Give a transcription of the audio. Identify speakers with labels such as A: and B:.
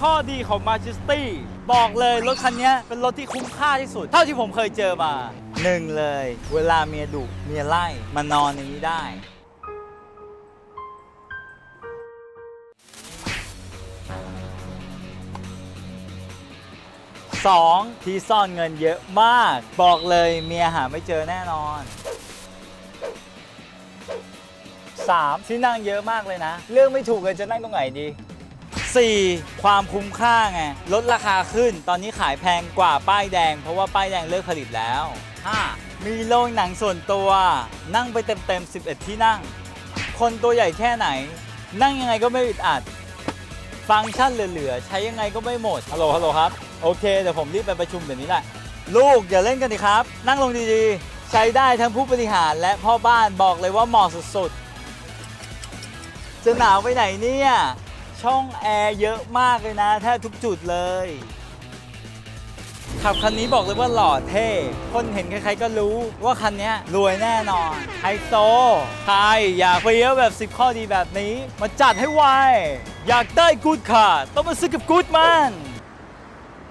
A: ข้อดีของมาจิสตี้บอกเลยรถคันนี้เป็นรถที่คุ้มค่าที่สุด เท่าที่ผมเคยเจอมาหนึ่งเลย เวลาเมียดุเมียไล่มานอนนนี้ได้สองที่ซ่อนเงินเยอะมาก บอกเลยเมียหาไม่เจอแน่นอน 3. ที่นั่งเยอะมากเลยนะเลือกไม่ถูกเลยจะนั่งตรงไหนดี 4. ความคุ้มค่าไงลดราคาขึ้นตอนนี้ขายแพงกว่าป้ายแดง เพราะว่าป้ายแดงเลิกผลิตแล้ว 5. มีโรงหนังส่วนตัว นั่งไปเต็มๆ 11 ที่นั่ง คนตัวใหญ่แค่ไหน นั่งยังไงก็ไม่อึดอัด ฟังก์ชันเหลือๆ ใช้ยังไงก็ไม่หมดฮัลโหลฮัลโหลครับ โอเค เดี๋ยวผมรีบไปประชุมเดี๋ยวนี้แหละ ลูกอย่าเล่นกันดิครับ นั่งลงดีๆ ใช้ได้ทั้งผู้บริหารและพ่อบ้านบอกเลยว่าเหมาะสุดๆจะหนาวไปไหนเนี่ย ช่องแอร์เยอะมากเลยนะแทบทุกจุดเลย ขับคันนี้บอกเลยว่าหล่อเท่ คนเห็นใครๆก็รู้ว่าคันนี้รวยแน่นอนไฮโซใครอยากไปเยอะแบบ 10 ข้อดีแบบนี้ มาจัดให้ไว อยากได้กูดค่ะ ต้องมาซื้อกับกูดมัน